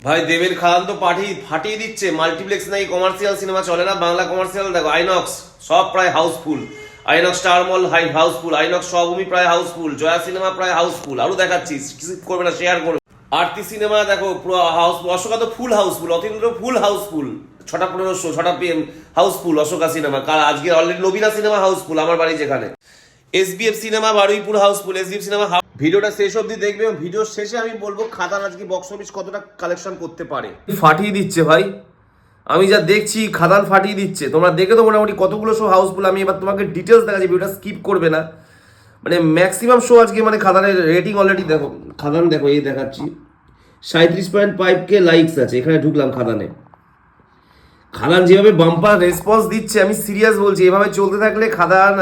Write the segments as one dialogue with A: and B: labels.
A: ভাই দেবের খান তো পাঠিয়ে, ফাটিয়ে দিচ্ছে। মাল্টিপ্লেক্স নাই কমার্শিয়াল সিনেমা চলে না? বাংলা কমার্শিয়াল দেখো আইনক্স সব প্রায় হাউসফুল আইনক্স স্টার মল হাই হাউসফুল আইনক্স সবভূমি প্রায় হাউসফুল জয়া সিনেমা প্রায় হাউসফুল আরও দেখাচ্ছি স্কিপ করবে না শেয়ার করবে। আরতি সিনেমা দেখো, পুরো হাউস অশোকা তো full housefull Atindra full housefull ছটা পনেরোশো ছটা পিএম হাউসফুল অশোকা সিনেমা কাল আজকে অলরেডি নবীনা সিনেমা হাউসফুল আমার বাড়ি যেখানে। S SBF cinema Baruipur housefull S SBF cinema ভিডিওটা শেষ অবধি দেখবে এবং ভিডিওর শেষে আমি বলব খাদান আজকে বক্স অফিস কতটা কালেকশন করতে পারে। ফাটিয়ে দিচ্ছে ভাই। আমি যা দেখছি, খাদান ফাটিয়ে দিচ্ছে। তোমরা দেখে তো মোটামুটি কতগুলো শো হাউসফুল আমি এবার তোমাকে ডিটেলস দেখাচ্ছি, ভিডিওটা স্কিপ করবে না। মানে ম্যাক্সিমাম শো আজকে মানে খাদানের রেটিং অলরেডি দেখো। খাদান দেখো, এই দেখাচ্ছি। সাঁত্রিশ পয়েন্ট ফাইভ কে লাইকস আছে, এখানে ঢুকলাম খাদানে। খাদান যেভাবে বাম্পার রেসপন্স দিচ্ছে, আমি সিরিয়াস বলছি, এভাবে চলতে থাকলে খাদান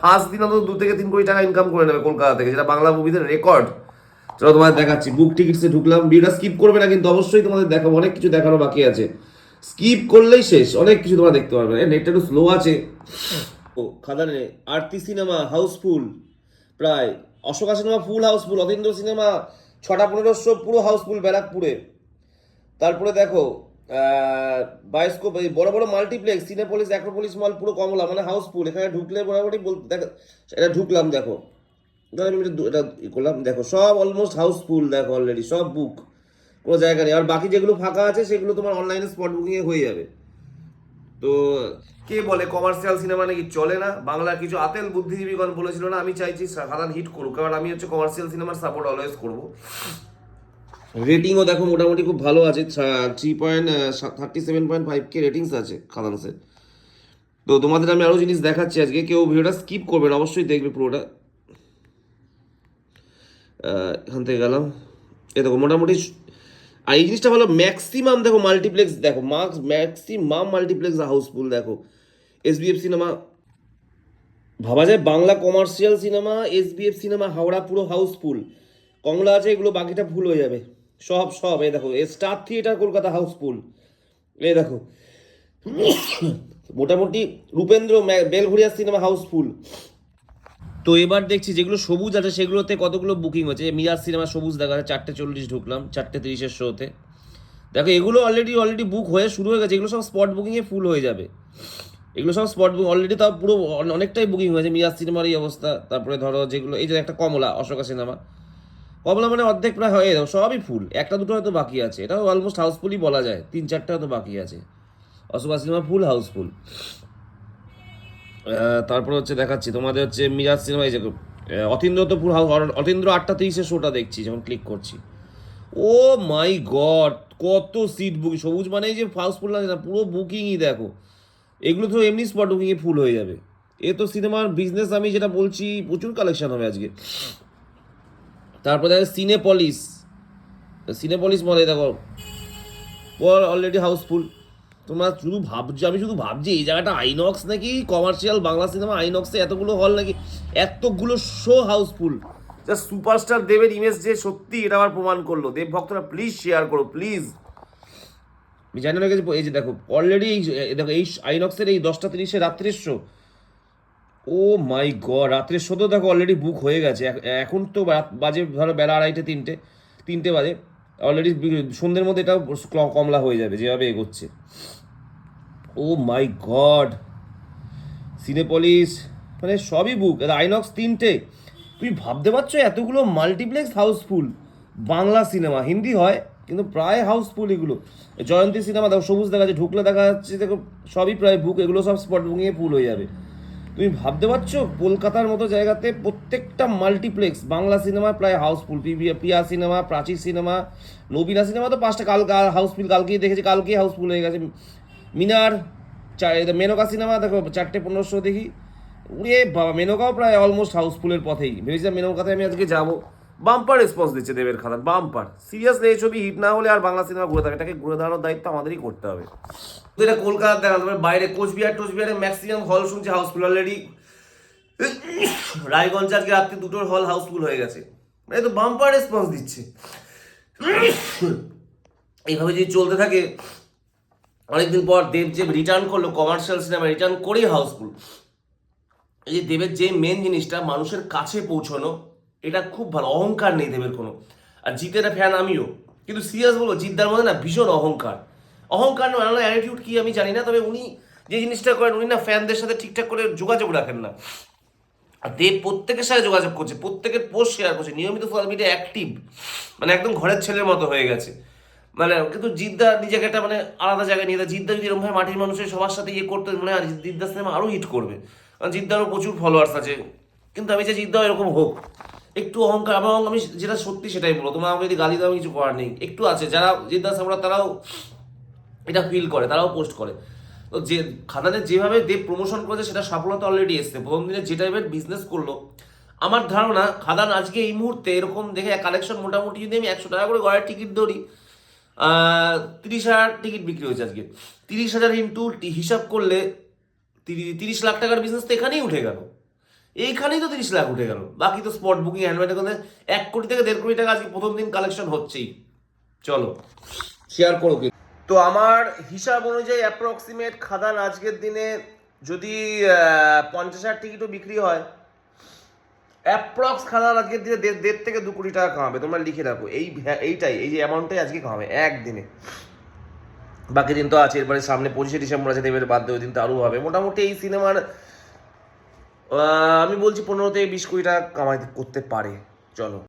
A: ফার্স্ট দিন অন্তত দু থেকে তিন কোটি টাকা ইনকাম করে নেবে কলকাতা থেকে, যেটা বাংলা মুভিদের রেকর্ড চলো তোমাদের দেখাচ্ছি। বুক টিকিটসে ঢুকলাম। ভিডিওটা স্কিপ করবে না, কিন্তু অবশ্যই তোমাদের দেখাবো। অনেক কিছু দেখানো বাকি আছে। স্কিপ করলেই শেষ। অনেক কিছু তোমরা দেখতে পারবে। নেটটা একটু স্লো আছে। ও, খাদানে আরতি সিনেমা হাউসফুল প্রায় Ashoka cinema full housefull Atindra cinema ছটা পনেরোশো পুরো হাউসফুল ব্যারাকপুরে। তারপরে দেখো বায়োস্কোপ এই বড় বড় মাল্টিপ্লেক্স সিনেপলিস অ্যাক্রোপলিস মল পুরো কমলা মানে হাউসফুল এখানে ঢুকলে মোটামুটি দেখো, এটা ঢুকলাম, দেখো। ধরো আমি এটা করলাম, দেখো, সব অলমোস্ট হাউসফুল দেখো অলরেডি সব বুক কোনো জায়গা নেই। আর বাকি যেগুলো ফাঁকা আছে, সেগুলো তোমার অনলাইনে স্পট বুকিংয়ে হয়ে যাবে। তো, কে বলে কমার্শিয়াল সিনেমা নাকি চলে না? বাংলার কিছু আতেল বুদ্ধিজীবীগণ বলেছিল না, আমি চাইছি সাধারণ হিট করুক। কারণ আমি হচ্ছে কমার্শিয়াল সিনেমার সাপোর্ট অলওয়েজ করব। রেটিংও দেখো মোটামুটি খুব ভালো আছে three point thirty seven point five K ratings আছে খাদানসের তো তোমাদের আমি আরও জিনিস দেখাচ্ছি আজকে, কেউ ভিডিওটা স্কিপ করবে না, অবশ্যই দেখবে পুরোটা। এখান থেকে গেলাম। এ দেখো, মোটামুটি আর এই জিনিসটা ভালো ম্যাক্সিমাম দেখো মাল্টিপ্লেক্স দেখো মার্কস ম্যাক্সিমাম মাল্টিপ্লেক্স হাউসফুল দেখো। এস এসবিএফ সিনেমা ভাবা যায় Bangla commercial cinema S SBF cinema Howrah পুরো হাউসফুল কংলা আছে, এগুলো বাকিটা ভুল হয়ে যাবে। সব সব, এই দেখো স্টার থিয়েটার কলকাতা হাউসফুল এই দেখো। মোটামুটি রূপেন্দ্র বেলঘরিয়া সিনেমা হাউসফুল তো এবার দেখছি যেগুলো সবুজ আছে, সেগুলোতে কতগুলো বুকিং হচ্ছে? মিরাজ সিনেমা সবুজ দেখা যাচ্ছে, চারটে চল্লিশ ঢুকলাম, চারটে তিরিশের শোতে দেখো, এগুলো অলরেডি অলরেডি বুক হয়ে শুরু হয়ে গেছে, এগুলো সব স্পট বুকিংয়ে ফুল হয়ে যাবে। এগুলো সব স্পট বুকিং অলরেডি তাও পুরো অনেকটাই বুকিং হয়েছে, মিরাজ সিনেমার এই অবস্থা। তারপরে ধরো যেগুলো, এই যে একটা কমলা, অশোকা সিনেমা কমলা মানে অর্ধেক প্রায় হয়ে যাবে সবই ফুল। একটা দুটো হয়তো বাকি আছে। এটাও অলমোস্ট হাউসফুলই বলা যায়। তিন চারটে হয়তো বাকি আছে। অশোকা সিনেমা ফুল হাউসফুল তারপরে হচ্ছে দেখাচ্ছি, তোমাদের হচ্ছে মিরাজ সিনেমা, এই যে অতীন্দ্র তো ফুল হাউস অতীন্দ্র আটটা তিরিশের শোটা দেখছি, যখন ক্লিক করছি। ও মাই গড কত সিট বুকিং সবুজ মানে যে হাউসফুল লাগে না, পুরো বুকিংই দেখো। এগুলো তো এমনি স্পট বুকিংয়ে ফুল হয়ে যাবে। এ তো সিনেমার বিজনেস আমি যেটা বলছি, প্রচুর কালেকশন হবে আজকে। তারপরে দেখো সিনেপলিস সিনেপলিস মলে দেখো ওর অলরেডি হাউসফুল তোমরা শুধু ভাবছ, আমি শুধু ভাবছি, এই জায়গাটা আইনক্স নাকি কমার্শিয়াল বাংলা সিনেমা আইনক্সে এতগুলো হল নাকি? এতগুলো শো হাউসফুল জাস্ট সুপারস্টার দেবের ইমেজ যে সত্যি এটা আবার প্রমাণ করল। দেব ভক্তরা প্লিজ শেয়ার করো প্লিজ জানি না এই যে দেখো অলরেডি এই দেখো এই আইনক্সের এই দশটা তিরিশে রাত্রির শো ও মাই গড রাত্রের শো তো দেখো অলরেডি বুক হয়ে গেছে। এখন তো বাজে ধরো বেলা আড়াইটে, তিনটে তিনটে বাজে। অলরেডি সন্ধ্যের মধ্যে এটাও কমলা হয়ে যাবে, যেভাবে এগোচ্ছে। ও মাই গড! সিনেপলিস মানে সবই বুক আইনক্স তিনটে। তুমি ভাবতে পারছ এতগুলো multiplex housefull Bangla cinema Hindi হয়, কিন্তু প্রায় হাউসফুল এগুলো। জয়ন্তী সিনেমা দেখো সবুজ দেখা যাচ্ছে, ঢুকলে দেখা যাচ্ছে, দেখো সবই প্রায় বুক এগুলো সব স্পট বুকিংয়ে ফুল হয়ে যাবে। তুমি ভাবতে পারছ? কলকাতার মতো জায়গাতে প্রত্যেকটা মাল্টিপ্লেক্স, বাংলা সিনেমা, প্রায় housefull Priya cinema Prachi cinema, Nabina cinema তো পাঁচটা, কাল হাউসফুল কালকেই দেখেছি, কালকেই হাউসফুল হয়ে গেছে। মিনার মেনকা সিনেমা, দেখো, চারটে পনেরোশো দেখি। উড়ে বাবা, মেনকাও প্রায় অলমোস্ট হাউসফুলের পথেই। ভেবেছিলাম মেনকাতে আমি আজকে যাব। বাম্পার রেসপন্স দিচ্ছে দেবের খাতার বাম্পার। সিরিয়াসলি এই ছবি হিট না হলে আর বাংলা সিনেমা ঘুরে থাকে। এটাকে ঘুরে দাঁড়ানোর দায়িত্ব আমাদেরই করতে হবে। এটা কলকাতা দেখা তারপরে বাইরে কোচবিহার, টোচবিহারে ম্যাক্সিমাম হল শুনছি হাউসফুল অলরেডি রায়গঞ্জ আজকে রাত্রি দুটোর হল হাউসফুল হয়ে গেছে। মানে তো বাম্পার রেসপন্স দিচ্ছে। এইভাবে যদি চলতে থাকে, অনেকদিন পর দেব যে রিটার্ন করল কমার্শিয়াল সিনেমা রিটার্ন করেই হাউসফুল এই যে দেবের যে মেন জিনিসটা, মানুষের কাছে পৌঁছানো এটা খুব ভালো, অহংকার নেই দেবের কোনো। আর জিতের ফ্যান আমিও।
B: কিন্তু সিরিয়াস বলব জিদ্দার মধ্যে না ভীষণ অহংকার। অহংকার মানে অ্যাটিটিউড কি আমি জানি না, তবে উনি যে জিনিসটা করেন, উনি না ফ্যানদের সাথে ঠিকঠাক করে যোগাযোগ রাখেন না। আর দেব প্রত্যেকের সাথে যোগাযোগ করছে, প্রত্যেকের পোস্ট শেয়ার করছে, নিয়মিত সোশ্যাল মিডিয়া অ্যাক্টিভ মানে একদম ঘরের ছেলের মতো হয়ে গেছে। মানে কিন্তু জিদ্দা নিজেকে একটা মানে আলাদা জায়গায় নিয়ে। জিদ্দা যদি এরকম ভাবে মাটির মানুষের সবার সাথে ইয়ে করতে মনে হয় জিদ্দা সিনেমা আরও হিট করবে। কারণ জিদ্দারও প্রচুর ফলোয়ার্স আছে। কিন্তু আমি চাই জিদ্দাও এরকম হোক। একটু অহংকার এবং আমি যেটা সত্যি সেটাই বলো তোমার আমাকে যদি গালি দাও কিছু করার নেই। একটু আছে, যারা জিদ্দা সামরা, তারাও এটা ফিল করে, তারাও পোস্ট করে। তো যে, খাদানের যেভাবে দেব প্রমোশন করেছে, সেটা সফলতা অলরেডি এসছে। প্রথম দিনে যে টাইপের বিজনেস করল, আমার ধারণা খাদান আজকে এই মুহূর্তে এরকম দেখে কালেকশন মোটামুটি যদি আমি একশো টাকা করে গড়ের টিকিট ধরি তিরিশ হাজার টিকিট বিক্রি হয়েছে আজকে। তিরিশ হাজার ইন্টু হিসাব করলে তিরি- তিরিশ লাখ টাকার বিজনেস তো এখানেই উঠে গেল। এইখানেই তো তিরিশ লাখ উঠে গেল। বাকি তো স্পট বুকিং হ্যান্ডমেড এক কোটি থেকে দেড় কোটি টাকা আজকে প্রথম দিন কালেকশন হচ্ছেই। চলো শেয়ার করো কি?
A: তো আমার হিসাব অনুযায়ী অ্যাপ্রক্সিমেট খাদান আজকের দিনে যদি পঞ্চাশ হাজার টিকিটও বিক্রি হয় অ্যাপ্রক্স খাদান আজকের দিনে দেড় থেকে দু কোটি টাকা কামাবে। তোমরা লিখে রাখো, এই এইটাই, এই যে অ্যামাউন্টটাই আজকে কামাবে একদিনে বাকি দিন তো আছে, এরপরে সামনে পঁচিশে ডিসেম্বর আছে, দেবের বাদ দিন তো আরও হবে। মোটামুটি এই সিনেমার আমি বলছি পনেরো থেকে বিশ কোটি টাকা কামাই করতে পারে চলো।